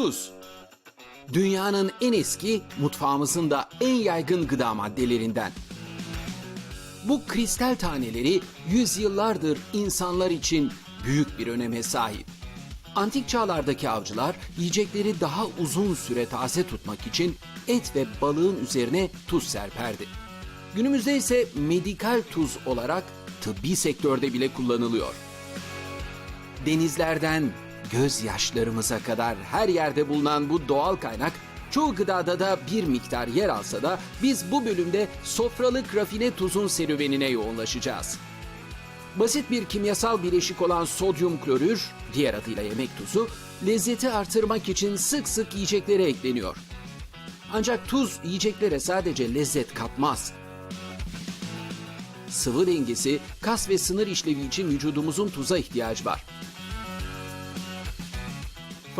Tuz. Dünyanın en eski, mutfağımızın da en yaygın gıda maddelerinden. Bu kristal taneleri yüzyıllardır insanlar için büyük bir öneme sahip. Antik çağlardaki avcılar yiyecekleri daha uzun süre taze tutmak için et ve balığın üzerine tuz serperdi. Günümüzde ise medikal tuz olarak tıbbi sektörde bile kullanılıyor. Denizlerden gözyaşlarımıza kadar her yerde bulunan bu doğal kaynak çoğu gıdada da bir miktar yer alsa da biz bu bölümde sofralık rafine tuzun serüvenine yoğunlaşacağız. Basit bir kimyasal bileşik olan sodyum klorür, diğer adıyla yemek tuzu, lezzeti artırmak için sık sık yiyeceklere ekleniyor. Ancak tuz yiyeceklere sadece lezzet katmaz. Sıvı dengesi, kas ve sınır işlevi için vücudumuzun tuza ihtiyacı var.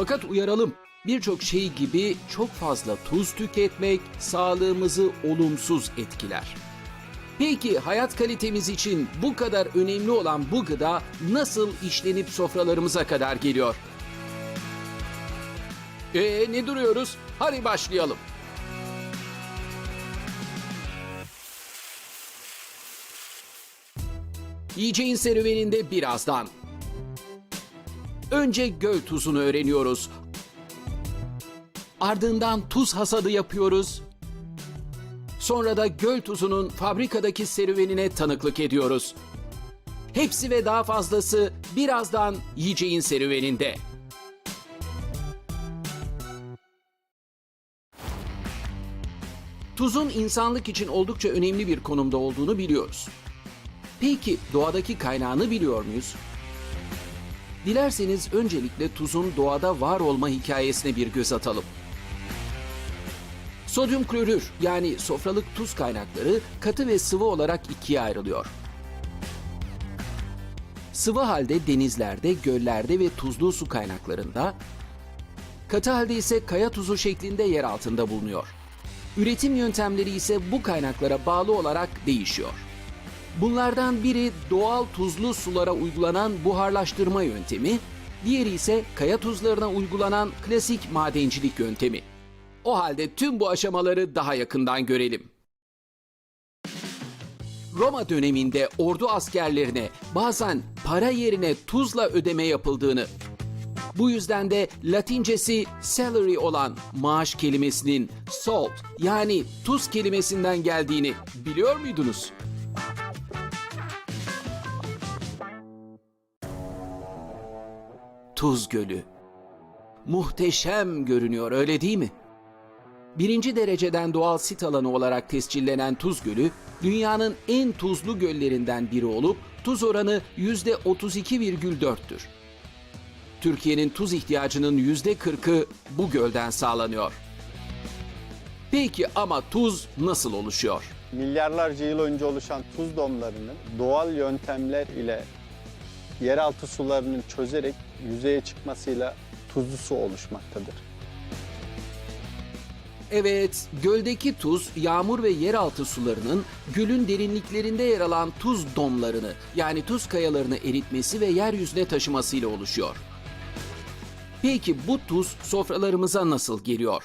Fakat uyaralım, birçok şey gibi çok fazla tuz tüketmek sağlığımızı olumsuz etkiler. Peki hayat kalitemiz için bu kadar önemli olan bu gıda nasıl işlenip sofralarımıza kadar geliyor? Ee ne duruyoruz? Hadi başlayalım. Yiyeceğin serüveninde birazdan. Önce göl tuzunu öğreniyoruz. Ardından tuz hasadı yapıyoruz. Sonra da göl tuzunun fabrikadaki serüvenine tanıklık ediyoruz. Hepsi ve daha fazlası birazdan yiyeceğin serüveninde. Tuzun insanlık için oldukça önemli bir konumda olduğunu biliyoruz. Peki doğadaki kaynağını biliyor muyuz? Dilerseniz öncelikle tuzun doğada var olma hikayesine bir göz atalım. Sodyum klorür yani sofralık tuz kaynakları katı ve sıvı olarak ikiye ayrılıyor. Sıvı halde denizlerde, göllerde ve tuzlu su kaynaklarında, katı halde ise kaya tuzu şeklinde yer altında bulunuyor. Üretim yöntemleri ise bu kaynaklara bağlı olarak değişiyor. Bunlardan biri doğal tuzlu sulara uygulanan buharlaştırma yöntemi, diğeri ise kaya tuzlarına uygulanan klasik madencilik yöntemi. O halde tüm bu aşamaları daha yakından görelim. Roma döneminde ordu askerlerine bazen para yerine tuzla ödeme yapıldığını, bu yüzden de Latincesi salary olan maaş kelimesinin salt yani tuz kelimesinden geldiğini biliyor muydunuz? Tuz Gölü. Muhteşem görünüyor öyle değil mi? Birinci dereceden doğal sit alanı olarak tescillenen Tuz Gölü, dünyanın en tuzlu göllerinden biri olup tuz oranı %32,4'tür. Türkiye'nin tuz ihtiyacının %40'ı bu gölden sağlanıyor. Peki ama tuz nasıl oluşuyor? milyarlarca yıl önce oluşan tuz domlarının doğal yöntemler ile yeraltı sularının çözerek yüzeye çıkmasıyla tuzlu su oluşmaktadır. Evet, göldeki tuz, yağmur ve yeraltı sularının gölün derinliklerinde yer alan tuz domlarını yani tuz kayalarını eritmesi ve yeryüzüne taşımasıyla oluşuyor. Peki bu tuz sofralarımıza nasıl geliyor?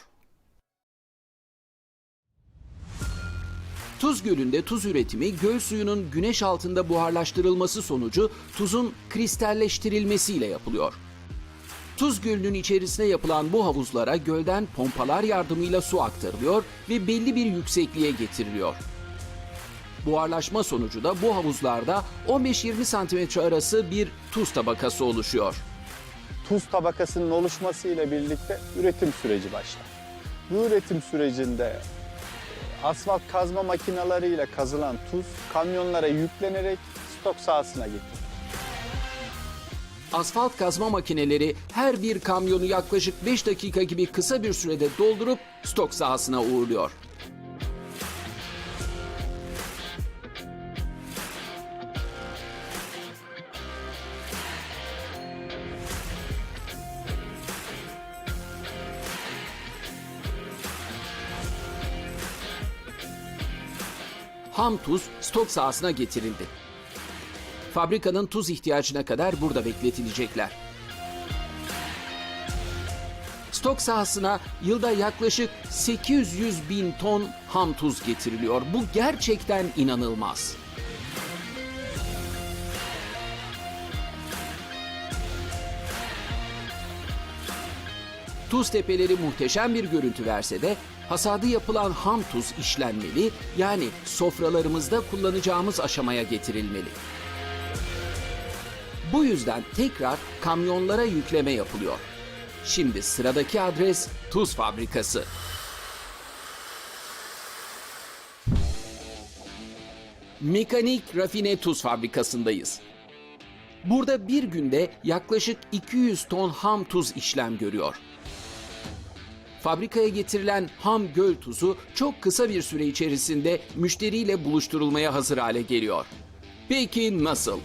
Tuz Gölü'nde tuz üretimi göl suyunun güneş altında buharlaştırılması sonucu tuzun kristalleştirilmesiyle yapılıyor. Tuz Gölü'nün içerisine yapılan bu havuzlara gölden pompalar yardımıyla su aktarılıyor ve belli bir yüksekliğe getiriliyor. Buharlaşma sonucu da bu havuzlarda 15-20 santimetre arası bir tuz tabakası oluşuyor. Tuz tabakasının oluşmasıyla birlikte üretim süreci başlar. Bu üretim sürecinde asfalt kazma makineleriyle kazılan tuz kamyonlara yüklenerek stok sahasına getirilir. Asfalt kazma makineleri her bir kamyonu yaklaşık 5 dakika gibi kısa bir sürede doldurup stok sahasına uğurluyor. Ham tuz stok sahasına getirildi. Fabrikanın tuz ihtiyacına kadar burada bekletilecekler. stok sahasına yılda yaklaşık 800 bin ton ham tuz getiriliyor. Bu gerçekten inanılmaz. Tuz tepeleri muhteşem bir görüntü verse de hasadı yapılan ham tuz işlenmeli yani sofralarımızda kullanacağımız aşamaya getirilmeli. Bu yüzden tekrar kamyonlara yükleme yapılıyor. Şimdi sıradaki adres tuz fabrikası. Mekanik Rafine Tuz Fabrikası'ndayız. Burada bir günde yaklaşık 200 ton ham tuz işlem görüyor. Fabrikaya getirilen ham göl tuzu çok kısa bir süre içerisinde müşteriyle buluşturulmaya hazır hale geliyor. Peki nasıl?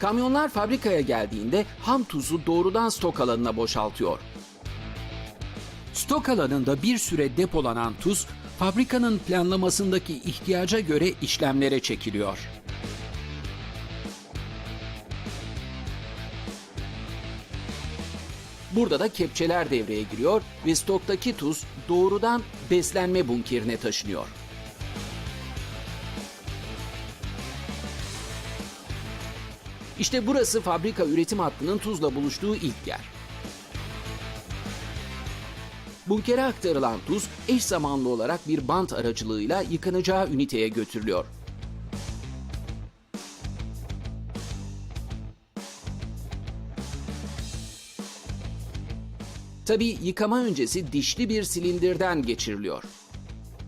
Kamyonlar fabrikaya geldiğinde ham tuzu doğrudan stok alanına boşaltıyor. Stok alanında bir süre depolanan tuz, fabrikanın planlamasındaki ihtiyaca göre işlemlere çekiliyor. Burada da kepçeler devreye giriyor ve stoktaki tuz doğrudan beslenme bunkerine taşınıyor. İşte burası fabrika üretim hattının tuzla buluştuğu ilk yer. Bunkere aktarılan tuz eş zamanlı olarak bir bant aracılığıyla yıkanacağı üniteye götürülüyor. Tabii yıkama öncesi dişli bir silindirden geçiriliyor.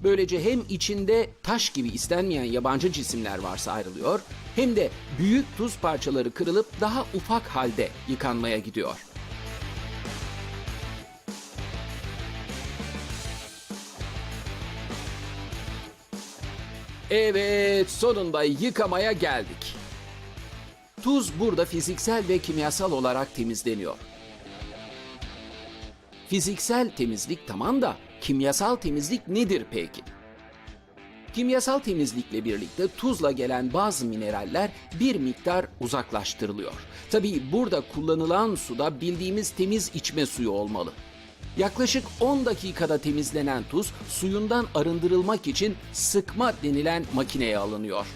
Böylece hem içinde taş gibi istenmeyen yabancı cisimler varsa ayrılıyor, hem de büyük tuz parçaları kırılıp daha ufak halde yıkanmaya gidiyor. Evet, sonunda yıkamaya geldik. Tuz burada fiziksel ve kimyasal olarak temizleniyor. Fiziksel temizlik tamam da kimyasal temizlik nedir peki? Kimyasal temizlikle birlikte tuzla gelen bazı mineraller bir miktar uzaklaştırılıyor. Tabii burada kullanılan suda bildiğimiz temiz içme suyu olmalı. Yaklaşık 10 dakikada temizlenen tuz suyundan arındırılmak için sıkma denilen makineye alınıyor.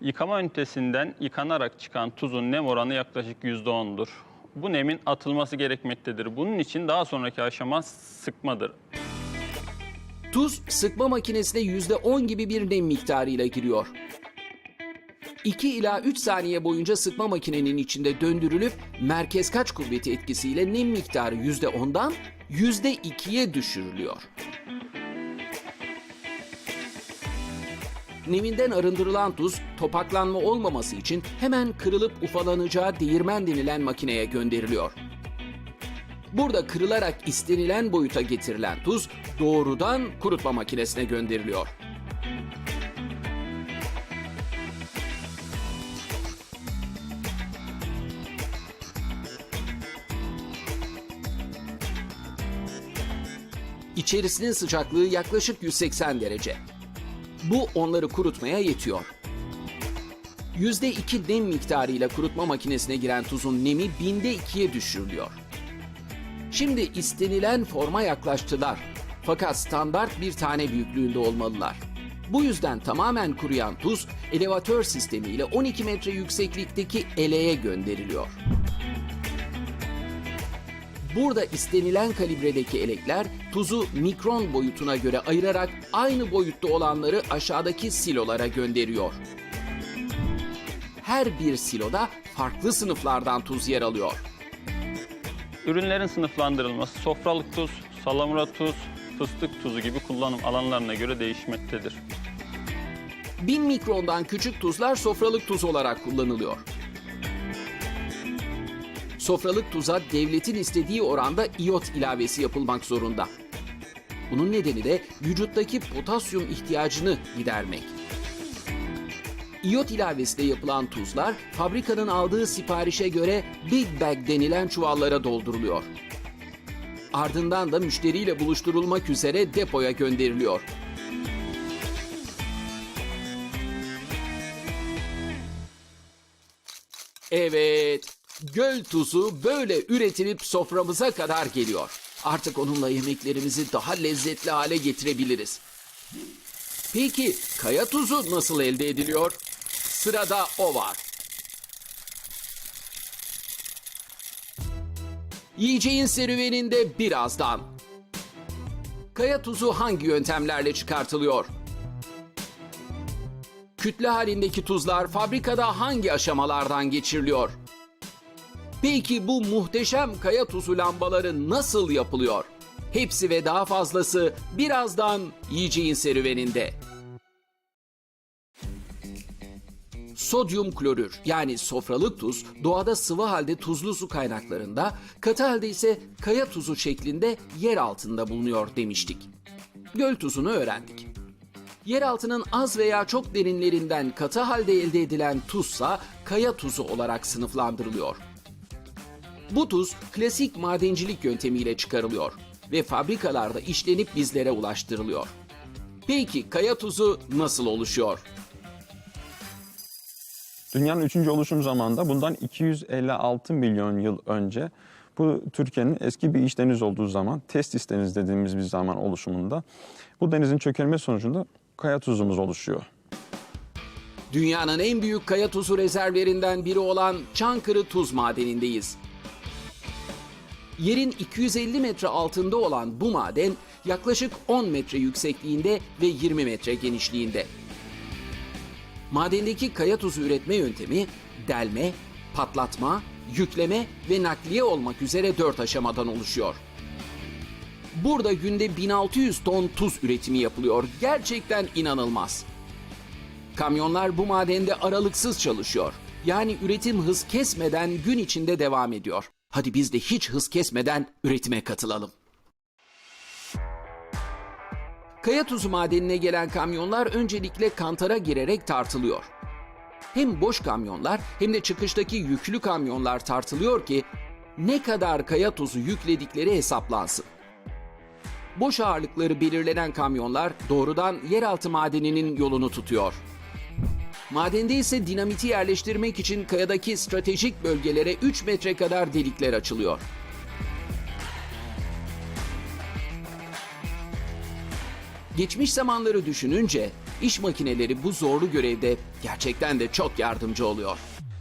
Yıkama ünitesinden yıkanarak çıkan tuzun nem oranı yaklaşık %10'dur. Bu nemin atılması gerekmektedir. Bunun için daha sonraki aşama sıkmadır. Tuz sıkma makinesine %10 gibi bir nem miktarıyla giriyor. 2 ila 3 saniye boyunca sıkma makinenin içinde döndürülüp merkez kaç kuvveti etkisiyle nem miktarı %10'dan %2'ye düşürülüyor. Neminden arındırılan tuz topaklanma olmaması için hemen kırılıp ufalanacağı değirmen denilen makineye gönderiliyor. Burada kırılarak istenilen boyuta getirilen tuz doğrudan kurutma makinesine gönderiliyor. İçerisinin sıcaklığı yaklaşık 180 derece. Bu onları kurutmaya yetiyor. %2 nem miktarıyla kurutma makinesine giren tuzun nemi binde ikiye düşürülüyor. Şimdi istenilen forma yaklaştılar. Fakat standart bir tane büyüklüğünde olmalılar. Bu yüzden tamamen kuruyan tuz elevatör sistemiyle 12 metre yükseklikteki eleğe gönderiliyor. Burada istenilen kalibredeki elekler tuzu mikron boyutuna göre ayırarak aynı boyutta olanları aşağıdaki silolara gönderiyor. Her bir siloda farklı sınıflardan tuz yer alıyor. Ürünlerin sınıflandırılması sofralık tuz, salamura tuz, fıstık tuzu gibi kullanım alanlarına göre değişmektedir. 1000 mikrondan küçük tuzlar sofralık tuz olarak kullanılıyor. Sofralık tuza devletin istediği oranda iyot ilavesi yapılmak zorunda. Bunun nedeni de vücuttaki potasyum ihtiyacını gidermek. İyot ilavesiyle yapılan tuzlar fabrikanın aldığı siparişe göre Big Bag denilen çuvallara dolduruluyor. Ardından da müşteriyle buluşturulmak üzere depoya gönderiliyor. Evet, Göl tuzu böyle üretilip soframıza kadar geliyor. Artık onunla yemeklerimizi daha lezzetli hale getirebiliriz. Peki kaya tuzu nasıl elde ediliyor? Sırada o var. Yiyeceğin serüveninde birazdan. Kaya tuzu hangi yöntemlerle çıkartılıyor? Kütle halindeki tuzlar fabrikada hangi aşamalardan geçiriliyor? Peki bu muhteşem kaya tuzu lambaları nasıl yapılıyor? Hepsi ve daha fazlası birazdan yiyeceğin serüveninde. Sodyum klorür yani sofralık tuz doğada sıvı halde tuzlu su kaynaklarında, katı halde ise kaya tuzu şeklinde yer altında bulunuyor demiştik. Göl tuzunu öğrendik. Yeraltının az veya çok derinlerinden katı halde elde edilen tuzsa kaya tuzu olarak sınıflandırılıyor. Bu tuz klasik madencilik yöntemiyle çıkarılıyor ve fabrikalarda işlenip bizlere ulaştırılıyor. Peki kaya tuzu nasıl oluşuyor? Dünyanın üçüncü oluşum zamanında bundan 256 milyon yıl önce bu Türkiye'nin eski bir iç deniz olduğu zaman testis deniz dediğimiz bir zaman oluşumunda bu denizin çökelme sonucunda kaya tuzumuz oluşuyor. Dünyanın en büyük kaya tuzu rezervlerinden biri olan Çankırı Tuz Madeni'ndeyiz. Yerin 250 metre altında olan bu maden yaklaşık 10 metre yüksekliğinde ve 20 metre genişliğinde. Madendeki kaya tuzu üretme yöntemi delme, patlatma, yükleme ve nakliye olmak üzere 4 aşamadan oluşuyor. Burada günde 1600 ton tuz üretimi yapılıyor. Gerçekten inanılmaz. Kamyonlar bu madende aralıksız çalışıyor. Yani üretim hız kesmeden gün içinde devam ediyor. Hadi biz de hiç hız kesmeden üretime katılalım. Kaya tuzu madenine gelen kamyonlar öncelikle kantara girerek tartılıyor. Hem boş kamyonlar hem de çıkıştaki yüklü kamyonlar tartılıyor ki ne kadar kaya tuzu yükledikleri hesaplansın. Boş ağırlıkları belirlenen kamyonlar doğrudan yeraltı madeninin yolunu tutuyor. Madende ise dinamiti yerleştirmek için kayadaki stratejik bölgelere 3 metre kadar delikler açılıyor. Geçmiş zamanları düşününce iş makineleri bu zorlu görevde gerçekten de çok yardımcı oluyor.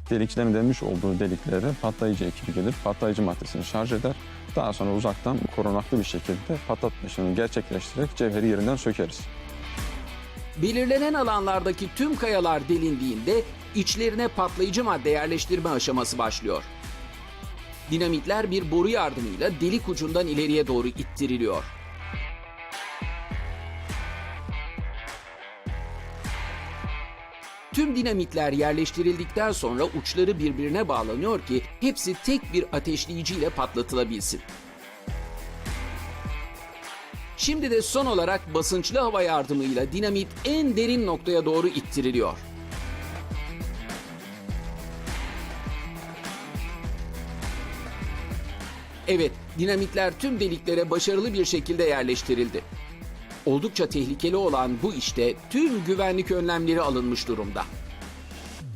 Delikçilerin demiş olduğu deliklere patlayıcı ekibi gelir, patlayıcı maddesini şarj eder. Daha sonra uzaktan korunaklı bir şekilde patlatma işlemini gerçekleştirerek cevheri yerinden sökeriz. Belirlenen alanlardaki tüm kayalar delindiğinde içlerine patlayıcı madde yerleştirme aşaması başlıyor. Dinamitler bir boru yardımıyla delik ucundan ileriye doğru ittiriliyor. Tüm dinamitler yerleştirildikten sonra uçları birbirine bağlanıyor ki hepsi tek bir ateşleyiciyle patlatılabilsin. Şimdi de son olarak basınçlı hava yardımıyla dinamit en derin noktaya doğru ittiriliyor. Evet, dinamitler tüm deliklere başarılı bir şekilde yerleştirildi. Oldukça tehlikeli olan bu işte tüm güvenlik önlemleri alınmış durumda.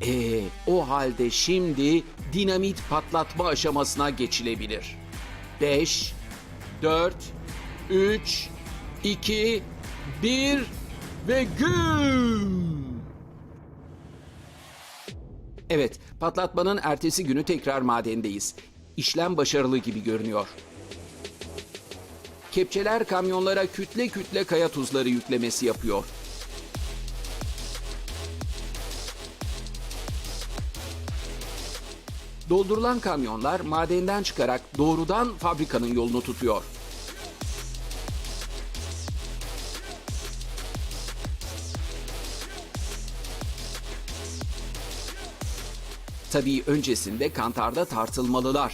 Ee, o halde şimdi dinamit patlatma aşamasına geçilebilir. 5, 4, 3, 2, 1 ve güm! Evet, patlatmanın ertesi günü tekrar madendeyiz. İşlem başarılı gibi görünüyor. Kepçeler kamyonlara kütle kütle kaya tuzları yüklemesi yapıyor. Doldurulan kamyonlar madenden çıkarak doğrudan fabrikanın yolunu tutuyor. Tabii öncesinde kantarda tartılmalılar.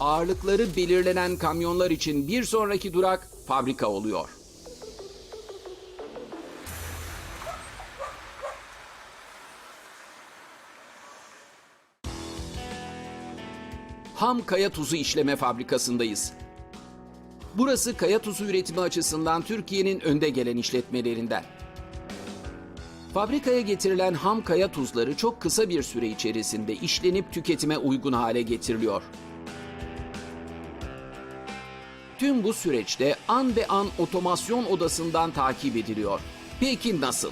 Ağırlıkları belirlenen kamyonlar için bir sonraki durak fabrika oluyor. Ham kaya tuzu işleme fabrikasındayız. Burası kaya tuzu üretimi açısından Türkiye'nin önde gelen işletmelerinden. Fabrikaya getirilen ham kaya tuzları çok kısa bir süre içerisinde işlenip tüketime uygun hale getiriliyor. Tüm bu süreçte an be an otomasyon odasından takip ediliyor. Peki nasıl?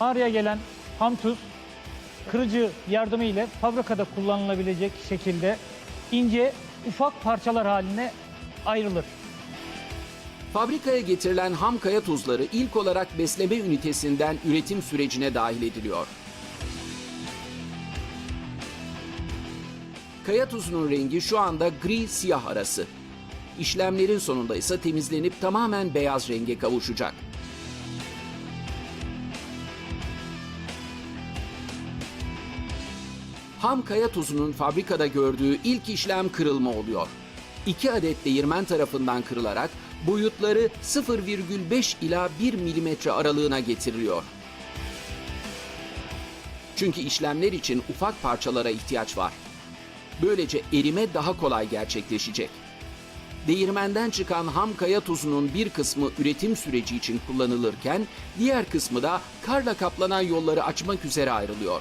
Mağaraya gelen ham tuz kırıcı yardımı ile fabrikada kullanılabilecek şekilde ince ufak parçalar haline ayrılır. Fabrikaya getirilen ham kaya tuzları ilk olarak besleme ünitesinden üretim sürecine dahil ediliyor. Kaya tuzunun rengi şu anda gri siyah arası. İşlemlerin sonunda ise temizlenip tamamen beyaz renge kavuşacak. Ham kaya tuzunun fabrikada gördüğü ilk işlem kırılma oluyor. 2 adet değirmen tarafından kırılarak boyutları 0,5 ila 1 milimetre aralığına getiriliyor. Çünkü işlemler için ufak parçalara ihtiyaç var. Böylece erime daha kolay gerçekleşecek. Değirmenden çıkan ham kaya tuzunun bir kısmı üretim süreci için kullanılırken diğer kısmı da karla kaplanan yolları açmak üzere ayrılıyor.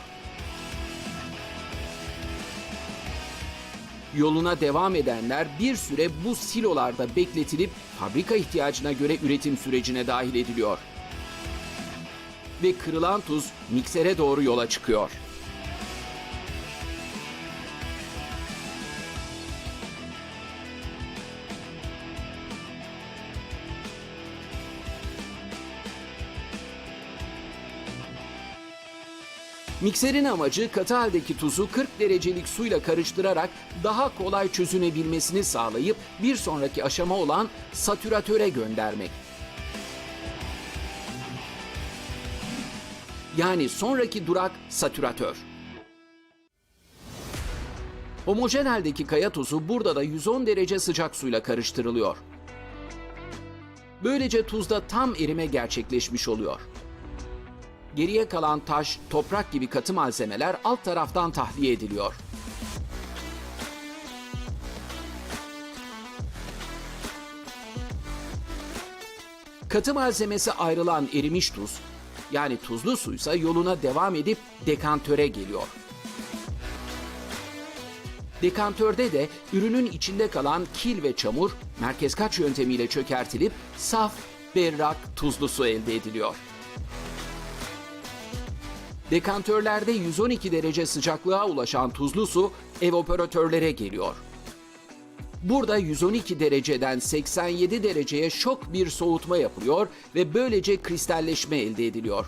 Yoluna devam edenler bir süre bu silolarda bekletilip fabrika ihtiyacına göre üretim sürecine dahil ediliyor. Ve kırılan tuz miksere doğru yola çıkıyor. Mikserin amacı katı haldeki tuzu 40 derecelik suyla karıştırarak daha kolay çözünebilmesini sağlayıp bir sonraki aşama olan satüratöre göndermek. Yani sonraki durak satüratör. Homojen haldeki kaya tuzu burada da 110 derece sıcak suyla karıştırılıyor. Böylece tuzda tam erime gerçekleşmiş oluyor. Geriye kalan taş, toprak gibi katı malzemeler alt taraftan tahliye ediliyor. Katı malzemesi ayrılan erimiş tuz, yani tuzlu suysa yoluna devam edip dekantöre geliyor. Dekantörde de ürünün içinde kalan kil ve çamur merkez kaç yöntemiyle çökertilip saf, berrak, tuzlu su elde ediliyor. Dekantörlerde 112 derece sıcaklığa ulaşan tuzlu su evaporatörlere geliyor. Burada 112 dereceden 87 dereceye şok bir soğutma yapılıyor ve böylece kristalleşme elde ediliyor.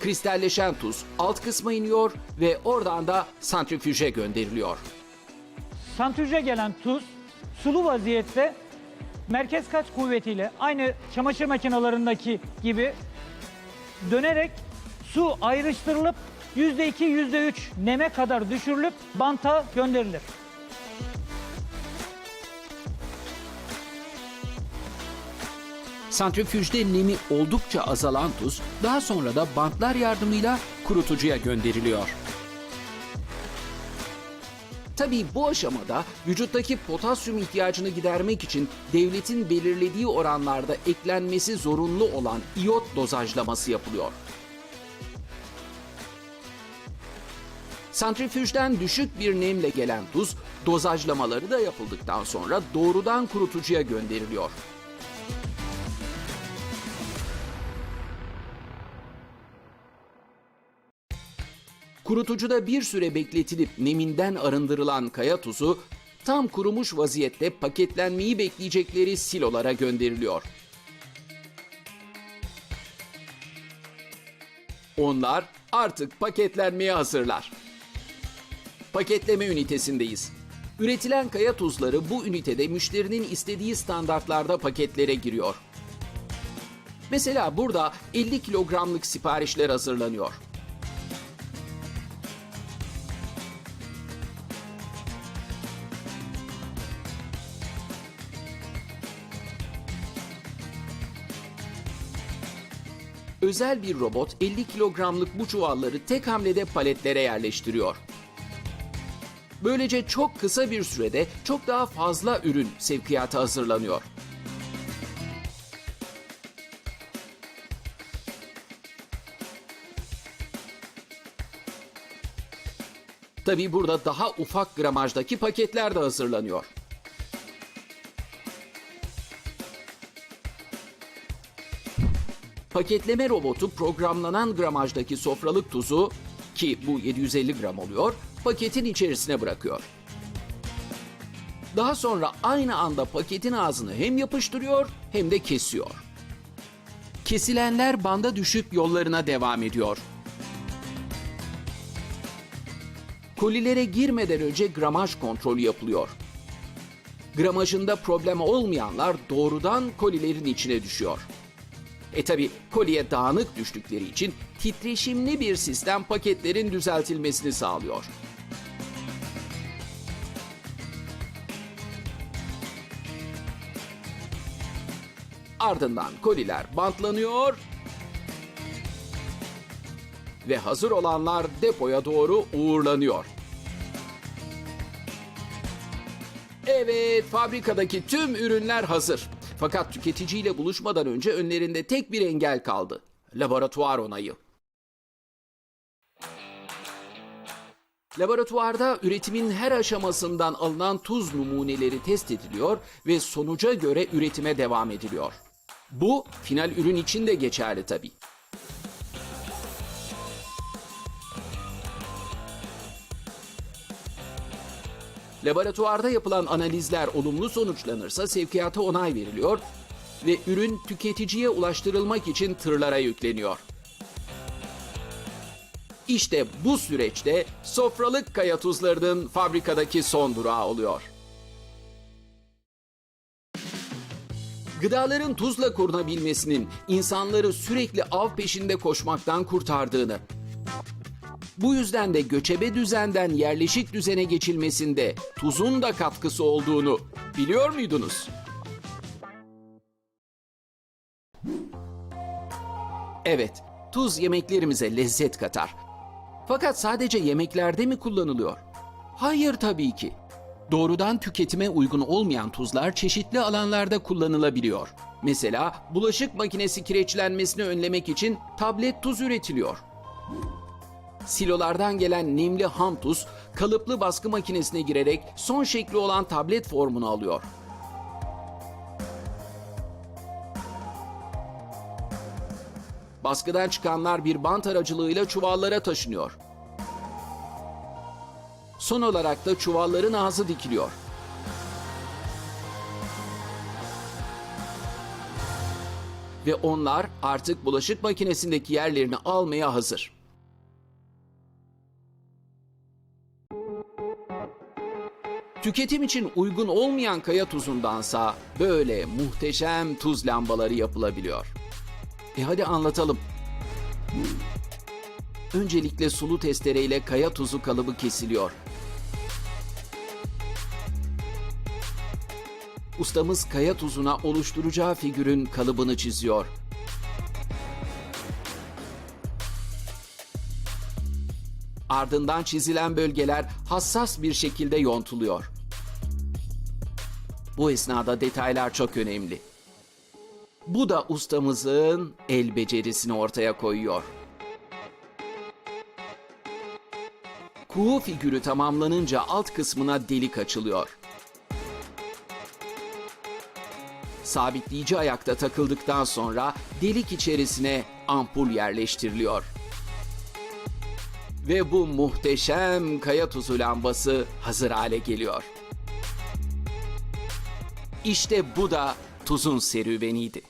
Kristalleşen tuz alt kısma iniyor ve oradan da santrifüje gönderiliyor. Santrifüje gelen tuz sulu vaziyette merkez kaç kuvvetiyle aynı çamaşır makinelerindeki gibi dönerek su ayrıştırılıp %2 %3 neme kadar düşürülüp banta gönderilir. Santrifüjde nemi oldukça azalan tuz daha sonra da bantlar yardımıyla kurutucuya gönderiliyor. Tabii bu aşamada vücuttaki potasyum ihtiyacını gidermek için devletin belirlediği oranlarda eklenmesi zorunlu olan iyot dozajlaması yapılıyor. Santrifüjden düşük bir nemle gelen tuz dozajlamaları da yapıldıktan sonra doğrudan kurutucuya gönderiliyor. Kurutucuda bir süre bekletilip neminden arındırılan kaya tuzu tam kurumuş vaziyette paketlenmeyi bekleyecekleri silolara gönderiliyor. Onlar artık paketlenmeye hazırlar. Paketleme ünitesindeyiz. Üretilen kaya tuzları bu ünitede müşterinin istediği standartlarda paketlere giriyor. Mesela burada 50 kilogramlık siparişler hazırlanıyor. Özel bir robot 50 kilogramlık bu çuvalları tek hamlede paletlere yerleştiriyor. Böylece çok kısa bir sürede çok daha fazla ürün sevkiyata hazırlanıyor. Tabi burada daha ufak gramajdaki paketler de hazırlanıyor. Paketleme robotu programlanan gramajdaki sofralık tuzu ki bu 750 gram oluyor, paketin içerisine bırakıyor. Daha sonra aynı anda paketin ağzını hem yapıştırıyor hem de kesiyor. Kesilenler banda düşüp yollarına devam ediyor. Kolilere girmeden önce gramaj kontrolü yapılıyor. Gramajında problem olmayanlar doğrudan kolilerin içine düşüyor. E tabi koliye dağınık düştükleri için titreşimli bir sistem paketlerin düzeltilmesini sağlıyor. Ardından koliler bantlanıyor ve hazır olanlar depoya doğru uğurlanıyor. Evet, fabrikadaki tüm ürünler hazır. Fakat tüketiciyle buluşmadan önce önlerinde tek bir engel kaldı. Laboratuvar onayı. Laboratuvarda üretimin her aşamasından alınan tuz numuneleri test ediliyor ve sonuca göre üretime devam ediliyor. Bu final ürün için de geçerli tabii. Laboratuvarda yapılan analizler olumlu sonuçlanırsa sevkiyata onay veriliyor ve ürün tüketiciye ulaştırılmak için tırlara yükleniyor. İşte bu süreçte sofralık kaya tuzlarının fabrikadaki son durağı oluyor. Gıdaların tuzla korunabilmesinin insanları sürekli av peşinde koşmaktan kurtardığını, bu yüzden de göçebe düzenden yerleşik düzene geçilmesinde tuzun da katkısı olduğunu biliyor muydunuz? Evet, tuz yemeklerimize lezzet katar. Fakat sadece yemeklerde mi kullanılıyor? Hayır tabii ki. Doğrudan tüketime uygun olmayan tuzlar çeşitli alanlarda kullanılabiliyor. Mesela bulaşık makinesi kireçlenmesini önlemek için tablet tuz üretiliyor. Silolardan gelen nemli ham tuz kalıplı baskı makinesine girerek son şekli olan tablet formunu alıyor. Baskıdan çıkanlar bir bant aracılığıyla çuvallara taşınıyor. Son olarak da çuvalların ağzı dikiliyor. Ve onlar artık bulaşık makinesindeki yerlerini almaya hazır. Tüketim için uygun olmayan kaya tuzundansa böyle muhteşem tuz lambaları yapılabiliyor. E hadi anlatalım. Öncelikle sulu testereyle kaya tuzu kalıbı kesiliyor. Ustamız kaya tuzuna oluşturacağı figürün kalıbını çiziyor. Ardından çizilen bölgeler hassas bir şekilde yontuluyor. Bu esnada detaylar çok önemli. Bu da ustamızın el becerisini ortaya koyuyor. Kuğu figürü tamamlanınca alt kısmına delik açılıyor. Sabitleyici ayakta takıldıktan sonra delik içerisine ampul yerleştiriliyor. Ve bu muhteşem kaya tuzu lambası hazır hale geliyor. İşte bu da tuzun serüveniydi.